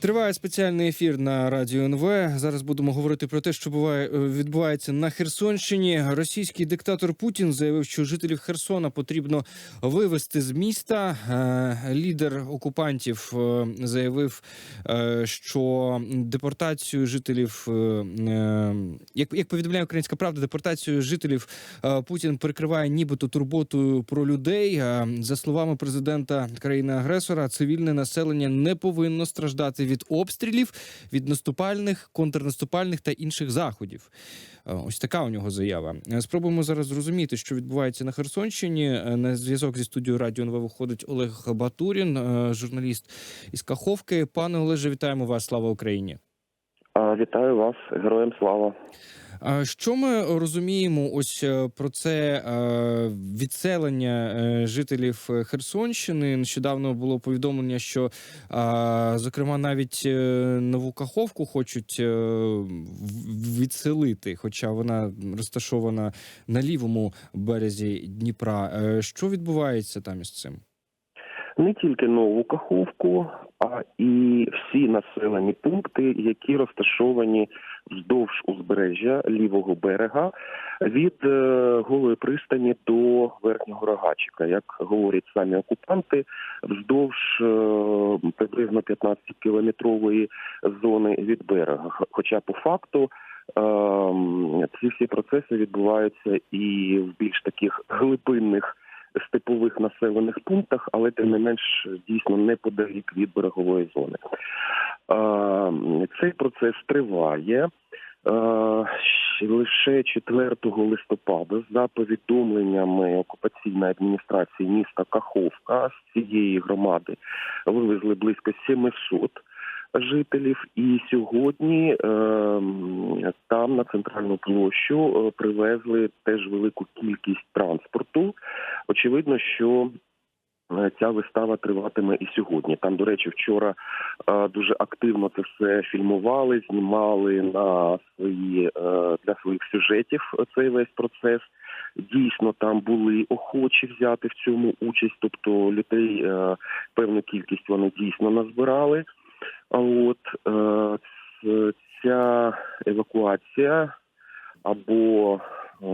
Триває спеціальний ефір на радіо НВ. Зараз будемо говорити про те, що буває е, відбувається на Херсонщині. Російський диктатор Путін заявив, що жителів Херсона потрібно вивезти з міста. Е, Лідер окупантів е, заявив, що депортацію жителів, як, як повідомляє Українська Правда, депортацію жителів Путін прикриває нібито турботою про людей. За словами президента країни-агресора, цивільне населення не повинно страждати від обстрілів, від наступальних, контрнаступальних та інших заходів. Е, Ось така у нього заява. Е, Спробуємо зараз зрозуміти, що відбувається на Херсонщині. Е, На зв'язок зі студією Радіо НВ виходить Олег Батурін, журналіст із Каховки. Пане Олеже, вітаємо вас! Слава Україні! Вітаю вас, героям слава. Що ми розуміємо ось е, про це е, відселення е, жителів Херсонщини? Нещодавно було повідомлення, що зокрема навіть нову Каховку хочуть відселити, хоча вона розташована на лівому березі Дніпра. Що відбувається там із цим? Не тільки нову Каховку, а і всі населені пункти, які розташовані вздовж узбережжя лівого берега від е, голої пристані до верхнього рогачика. Як говорять самі окупанти, вздовж е, приблизно 15-кілометрової зони від берега. Хоча по факту ем, ці всі процеси відбуваються і в більш таких глибинних степових населених пунктах, але тим не менш дійсно неподалік від берегової зони. Цей процес триває. Лише 4 листопада, за повідомленнями окупаційної адміністрації міста Каховка з цієї громади вивезли близько 700 жителів. І сьогодні е, там на центральну площу е, привезли теж велику кількість транспорту. Очевидно, що е, ця вистава триватиме і сьогодні. Там, до речі, вчора е, дуже активно це все фільмували, знімали на свої для своїх сюжетів цей весь процес. Дійсно, там були охочі взяти в цьому участь, тобто людей певну кількість вони дійсно назбирали. От е, ця евакуація, або е,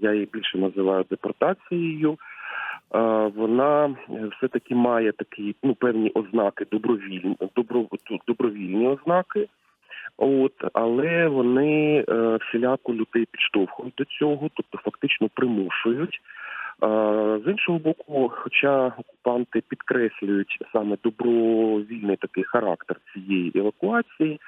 я її більше називаю депортацією, е, вона все таки має такі ну певні ознаки добровільні, добро, добровільні ознаки. От, але вони всіляко людей підштовхують до цього, тобто фактично примушують. Е, З іншого боку, хоча окупанти підкреслюють саме добровільний такий характер цієї евакуації,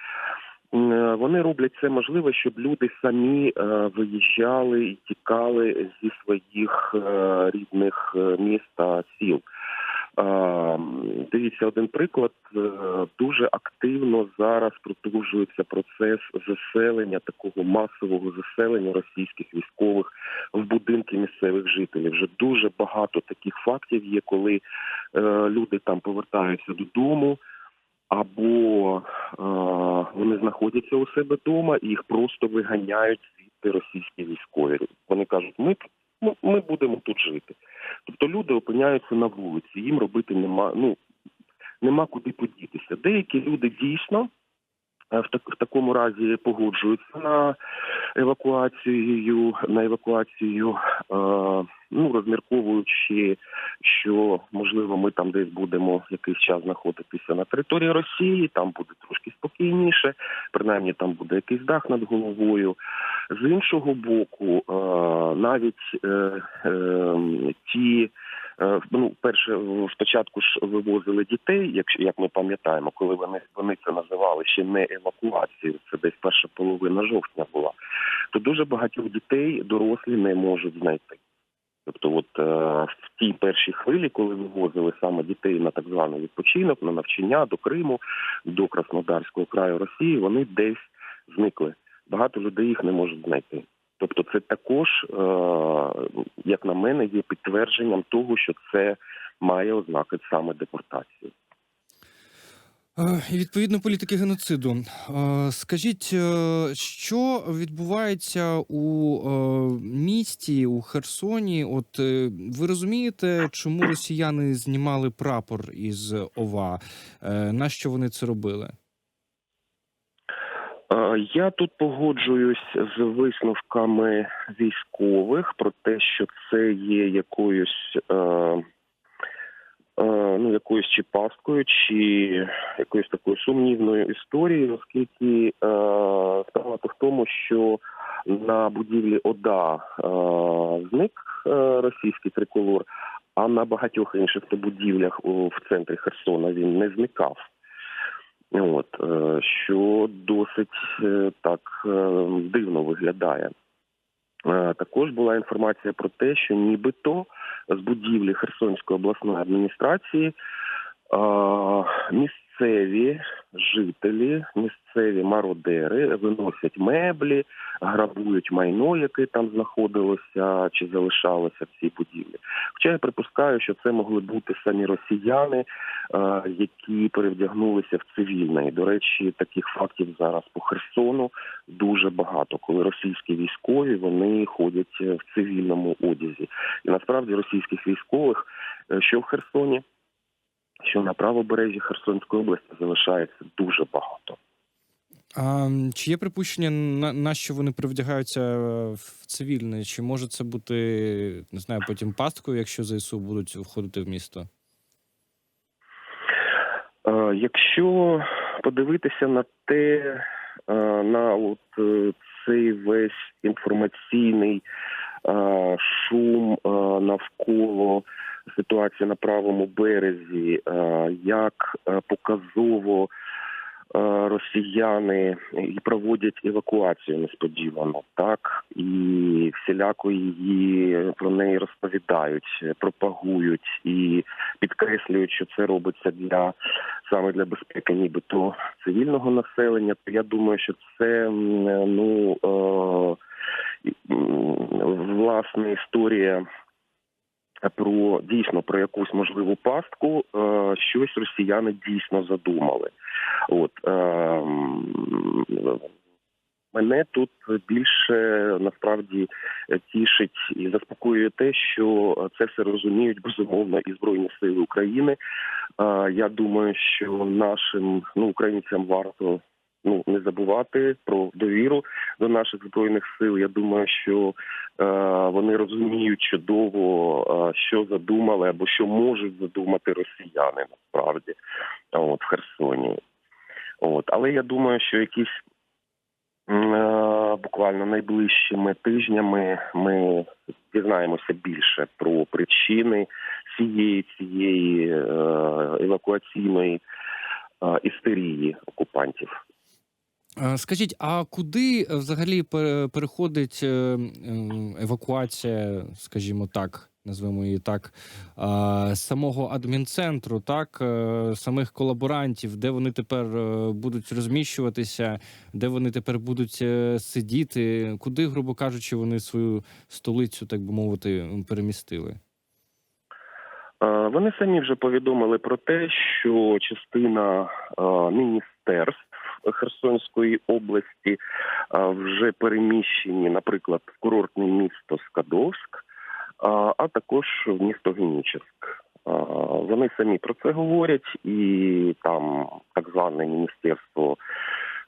вони роблять це можливо, щоб люди самі е, виїжджали і тікали зі своїх е, рідних е, міст та сіл. Е, Дивіться, один приклад. Е, Дуже активно зараз продовжується процес заселення такого масового заселення російських військових в будинки місцевих жителів. Вже дуже багато таких фактів є, коли е, люди там повертаються додому. Або е, вони знаходяться у себе вдома і їх просто виганяють звідти російські військові. Вони кажуть, ми, ну, ми будемо тут жити. Тобто люди опиняються на вулиці, їм робити нема, ну, нема куди подітися. Деякі люди дійсно е, в, так, в такому разі погоджуються на евакуацію, на евакуацію, е, ну розмірковуючи, що можливо ми там десь будемо якийсь час знаходитися на території Росії, там буде трошки спокійніше, принаймні там буде якийсь дах над головою. З іншого боку, е, навіть е, е, ті. Ну, перше, спочатку ж вивозили дітей, якщо як ми пам'ятаємо, коли вони вони це називали ще не евакуацією, це десь перша половина жовтня була. То дуже багатьох дітей дорослі не можуть знайти. Тобто, от е, в тій першій хвилі, коли вивозили саме дітей на так званий відпочинок, на навчання до Криму, до Краснодарського краю Росії, вони десь зникли. Багато людей їх не можуть знайти. Тобто, це також, е, як на мене, є підтвердженням того, що це має ознаки саме депортації. Е, І відповідно політики геноциду. Е, Скажіть, е, що відбувається у місті у Херсоні? От ви розумієте, чому росіяни знімали прапор із ОВА? Нащо вони це робили? Я тут погоджуюсь з висновками військових про те, що це є якоюсь ну, якоюсь чи пасткою, чи якоюсь такою сумнівною історією, оскільки е, справа в тому, що на будівлі ОДА е, зник е, російський триколор, а на багатьох інших будівлях в центрі Херсона він не зникав. От е, що досить е, так е, дивно виглядає. Е, Також була інформація про те, що нібито з будівлі Херсонської обласної адміністрації е, місцеві жителі, місцеві мародери виносять меблі, грабують майно, яке там знаходилося чи залишалося в цій будівлі. Хоча я припускаю, що це могли бути самі росіяни, е, які перевдягнулися в цивільне. І, до речі, таких фактів зараз по Херсону дуже багато, коли російські військові вони ходять в цивільному одязі. І насправді російських військових, е, що в Херсоні, що на правобережжі Херсонської області залишається дуже багато. А чи є припущення, на, на що вони привдягаються е, в цивільне? Чи може це бути, не знаю, потім пасткою, якщо ЗСУ будуть входити в місто? Е, Якщо подивитися на те, е, на от цей весь інформаційний шум навколо ситуації на правому березі, е, як е, показово е, росіяни і проводять евакуацію несподівано, так і всіляко її про неї розповідають, пропагують і підкреслюють, що це робиться для саме для безпеки, нібито цивільного населення. То я думаю, що це ну власне історія. Про дійсно про якусь можливу пастку, е, щось росіяни дійсно задумали. От е, мене тут більше насправді тішить і заспокоює те, що це все розуміють безумовно і збройні сили України. Е, Я думаю, що нашим ну українцям варто ну не забувати про довіру до наших збройних сил. Я думаю, що е, вони розуміють чудово, е, що задумали або що можуть задумати росіяни насправді от в Херсоні. От, але я думаю, що якісь е, буквально найближчими тижнями ми дізнаємося більше про причини цієї цієї е, евакуаційної е, істерії окупантів. Е, Скажіть, а куди е, взагалі переходить е, евакуація, скажімо так, назвемо її так, самого адмінцентру, так, самих колаборантів, де вони тепер будуть розміщуватися, де вони тепер будуть сидіти, куди, грубо кажучи, вони свою столицю, так би мовити, перемістили? Вони самі вже повідомили про те, що частина міністерств Херсонської області вже переміщені, наприклад, в курортне місто Скадовськ, а також в місто Генічеськ. Е, Вони самі про це говорять, і там так зване міністерство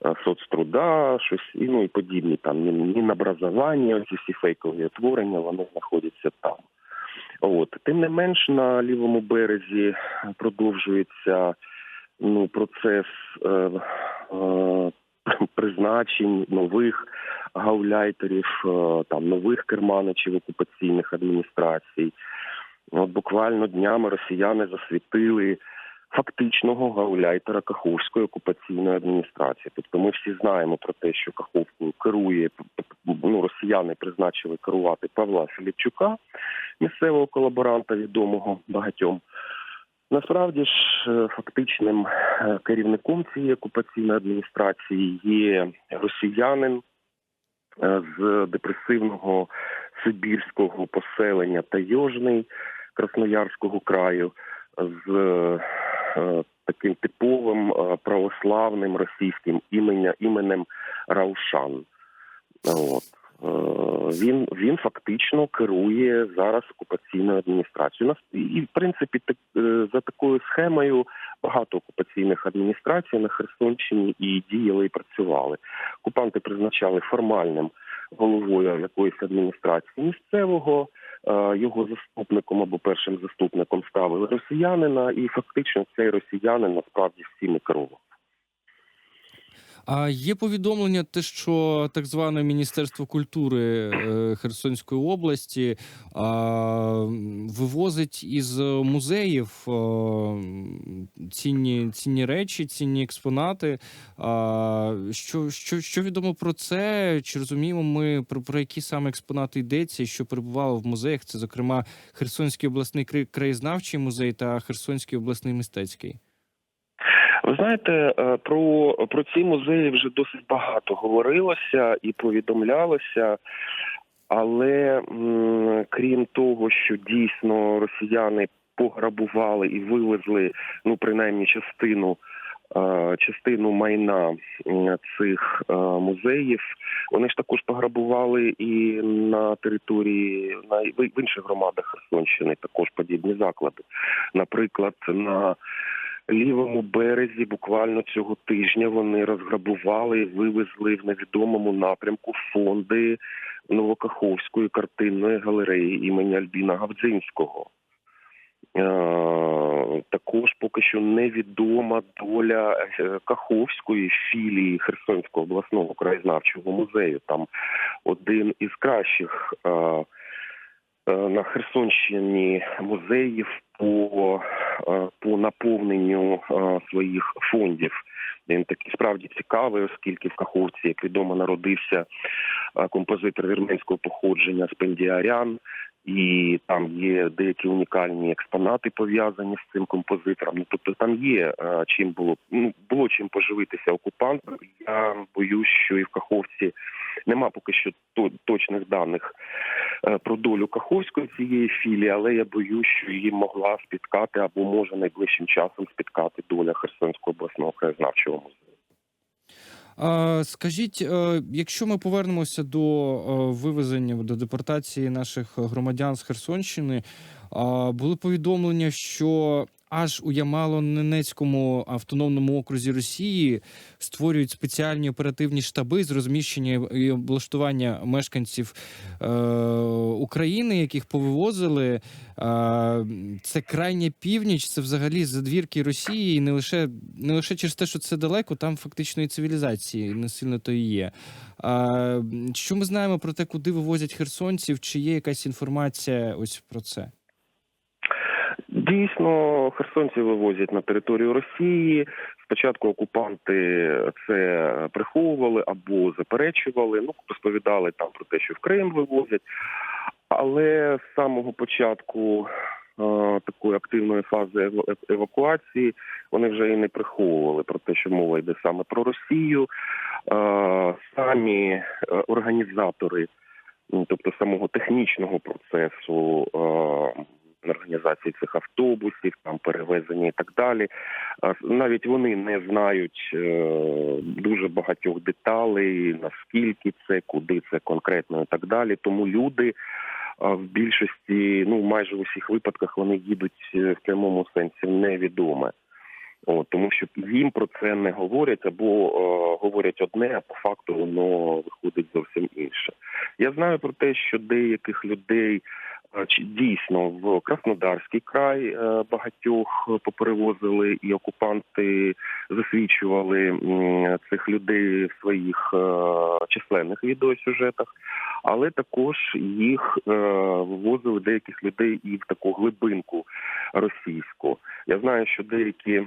е, соцтруда, щось і ну і подібні там мінобразування, ці всі фейкові утворення, вони знаходяться там. От тим не менш на лівому березі продовжується ну процес е, е, призначень нових гауляйтерів, е, там нових керманичів окупаційних адміністрацій. От буквально днями росіяни засвітили фактичного гауляйтера Каховської окупаційної адміністрації. Тобто ми всі знаємо про те, що Каховкою керує ну, росіяни призначили керувати Павла Філіпчука, місцевого колаборанта, відомого багатьом. Насправді ж е, фактичним е, керівником цієї окупаційної адміністрації є росіянин е, з депресивного сибірського поселення Тайожний Красноярського краю з таким типовим православним російським іменем, іменем Раушан. От. Він він фактично керує зараз окупаційною адміністрацією. І в принципі так, е, за такою схемою багато окупаційних адміністрацій на Херсонщині і діяли і працювали. Окупанти призначали формальним головою якоїсь адміністрації місцевого. е, Його заступником або першим заступником ставили росіянина, і фактично цей росіянин насправді всіми керував. А є повідомлення, те, що так зване Міністерство культури е, Херсонської області вивозить із музеїв а, цінні, цінні речі, цінні експонати. Що, що, що відомо про це? Чи розуміємо ми про, про які саме експонати йдеться, і що перебувало в музеях? Це, зокрема, Херсонський обласний краєзнавчий музей та Херсонський обласний мистецький. Ви знаєте, е, про, про ці музеї вже досить багато говорилося і повідомлялося, але м, крім того, що дійсно росіяни пограбували і вивезли ну принаймні частину. е, Частину майна цих е, музеїв вони ж також пограбували і на території на в в інших громадах Херсонщини також подібні заклади. Наприклад, на лівому березі буквально цього тижня вони розграбували і вивезли в невідомому напрямку фонди Новокаховської картинної галереї імені Альбіна Гавдзинського. Е, Також поки що невідома доля е, Каховської філії Херсонського обласного краєзнавчого музею. Там один із кращих е, на Херсонщині музеїв по, е, по наповненню е, своїх фондів. Він такий справді цікавий, оскільки в Каховці, як відомо, народився е, композитор вірменського походження Спендіарян, і там є деякі унікальні експонати пов'язані з цим композитором. Ну тобто там є е, чим було ну було чим поживитися окупантам. Я боюсь, що і в Каховці нема поки що точних даних е, про долю Каховської цієї філії, але я боюсь, що її могла спіткати або може найближчим часом спіткати доля Херсонського обласного краєзнавчого музею. Скажіть, е, якщо ми повернемося до е, вивезення до депортації наших громадян з Херсонщини, були повідомлення, що аж у Ямало-Ненецькому автономному окрузі Росії створюють спеціальні оперативні штаби з розміщення і облаштування мешканців е, України, яких повивозили. А, Це крайня північ, це взагалі задвірки Росії, і не лише не лише через те, що це далеко, там фактично і цивілізації не сильно то і є. А, що ми знаємо про те, куди вивозять херсонців? Чи є якась інформація ось про це? Дійсно, херсонці вивозять на територію Росії. Спочатку окупанти це приховували або заперечували. Ну розповідали там про те, що в Крим вивозять. Але з самого початку е, такої активної фази е- евакуації вони вже і не приховували про те, що мова йде саме про Росію. Е, самі організатори, ну, тобто самого технічного процесу. Е, організації цих автобусів, там перевезення і так далі. Навіть вони не знають е, дуже багатьох деталей, наскільки це, куди це конкретно і так далі. Тому люди в більшості, ну майже в усіх випадках, вони їдуть е, в прямому сенсі невідоме. О, тому що їм про це не говорять або е, говорять одне, а по факту воно виходить зовсім інше. Я знаю про те, що деяких людей е, дійсно в Краснодарський край е, багатьох поперевозили, і окупанти засвідчували цих людей в своїх численних відеосюжетах, але також їх вивозили деяких людей і в таку глибинку російську. Я знаю, що деякі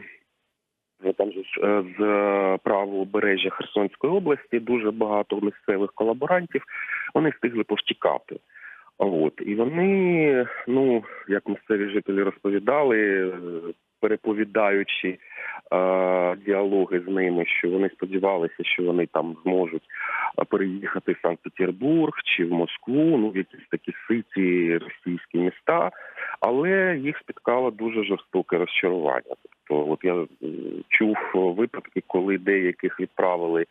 там ж е, з е, правобережжя Херсонської області дуже багато місцевих колаборантів. Вони встигли повтікати. От і вони, ну як місцеві жителі розповідали, е, переповідаючи е, діалоги з ними, що вони сподівалися, що вони там зможуть переїхати в Санкт-Петербург чи в Москву, ну в якісь такі ситі російські міста, але їх спіткало дуже жорстоке розчарування. Тобто, от я чув випадки, коли деяких відправили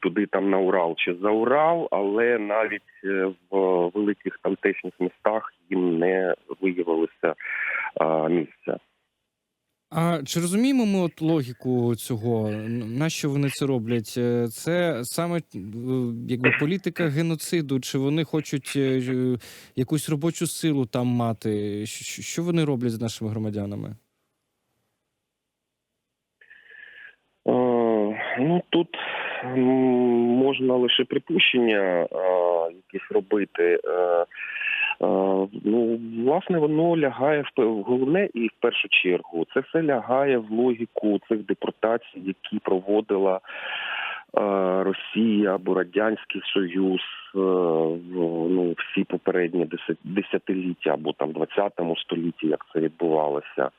туди там на Урал чи за Урал, але навіть е, в великих тамтешніх містах їм не виявилося місця. А чи розуміємо ми от логіку цього? Н- На що вони це роблять? Е, Це саме е, якби політика геноциду, чи вони хочуть е, якусь робочу силу там мати? Що вони роблять з нашими громадянами? Ну тут можна лише припущення якісь робити. Ну, власне, воно лягає в головне і в першу чергу. Це все лягає в логіку цих депортацій, які проводила е, Росія або Радянський Союз е, ну, всі попередні десятиліття або там 20 столітті, як це відбувалося.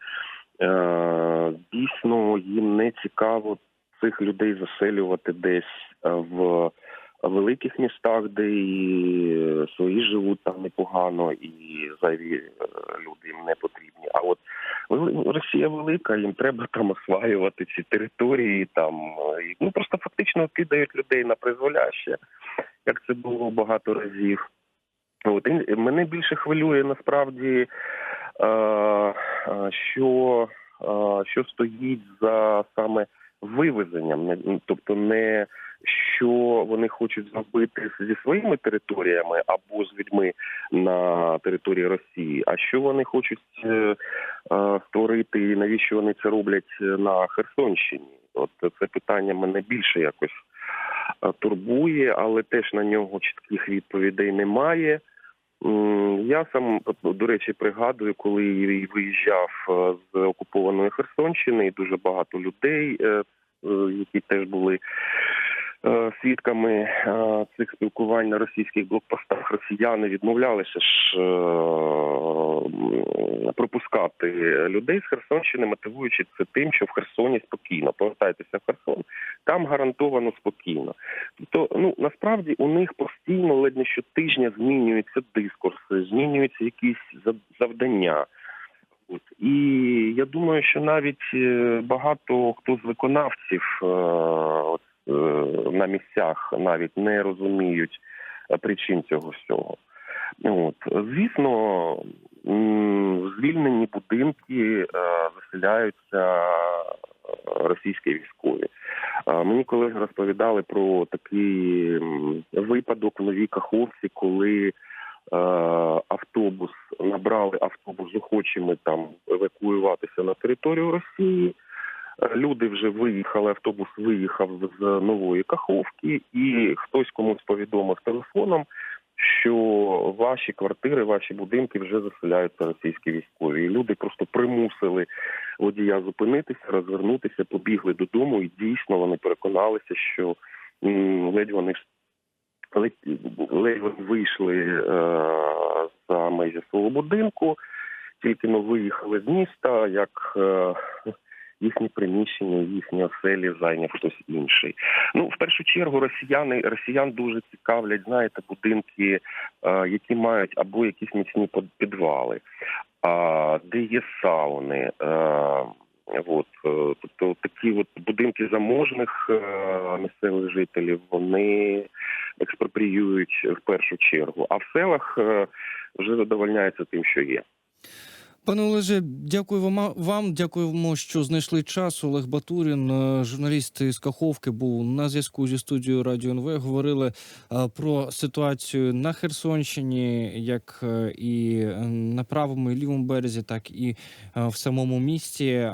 Е, Дійсно, їм не цікаво цих людей заселювати десь е, в великих містах, де і е, свої живуть там непогано, і зайві е, люди їм не потрібні. А от вели- Росія велика, їм треба там осваювати ці території. Там е, ну просто фактично кидають людей на призволяще, як це було багато разів. От і мене більше хвилює насправді, що, що стоїть за саме вивезенням, ну, тобто не що вони хочуть зробити зі своїми територіями або з людьми на території Росії, а що вони хочуть е, е, створити і навіщо вони це роблять на Херсонщині? От це питання мене більше якось е, турбує, але теж на нього чітких відповідей немає. Я сам, до речі, пригадую, коли виїжджав з окупованої Херсонщини, і дуже багато людей, які теж були свідками е, цих спілкувань на російських блокпостах, росіяни відмовлялися ж е, пропускати людей з Херсонщини, мотивуючи це тим, що в Херсоні спокійно. Повертайтеся в Херсон, там гарантовано спокійно. Тобто, ну насправді у них постійно ледь не щотижня змінюються дискурси, змінюються якісь зав- завдання. От і я думаю, що навіть е, багато хто з виконавців е, е, на місцях навіть не розуміють е, причин цього всього. От звісно, звільнені будинки е, заселяються е, російські військові. Е, Мені колеги розповідали про такий випадок в новій Каховці, коли е, автобус набрали автобус з охочими там евакуюватися на територію Росії. Люди вже виїхали, автобус виїхав з нової Каховки, і хтось комусь повідомив телефоном, що ваші квартири, ваші будинки вже заселяються російські військові. І люди просто примусили водія зупинитися, розвернутися, побігли додому, і дійсно вони переконалися, що ледь вони ледь, ледь вони вийшли е, за межі свого будинку, тільки но виїхали з міста, як е, їхні приміщення, їхні оселі зайняв хтось інший. Ну, в першу чергу, росіяни росіян дуже цікавлять, знаєте, будинки, е, які мають або якісь міцні підвали, де є сауни. Е, От, е, тобто такі от будинки заможних місцевих жителів вони експропріюють в першу чергу, а в селах вже задовольняються тим, що є. Пане Олеже, дякую вам. вам. Дякуємо, що знайшли час. Олег Батурін, е, журналіст із Каховки, був на зв'язку зі студією Радіо НВ. Говорили е, про ситуацію на Херсонщині, як е, і на правому і лівому березі, так і в самому місті.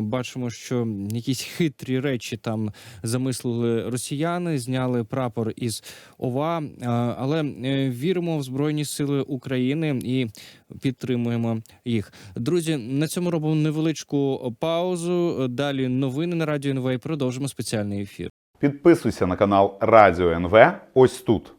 Бачимо, що якісь хитрі речі там замислили росіяни, зняли прапор із ОВА, але віримо в Збройні Сили України і підтримуємо їх. Друзі, на цьому робимо невеличку паузу. Далі новини на радіо НВ і продовжимо спеціальний ефір. Підписуйся на канал Радіо НВ ось тут.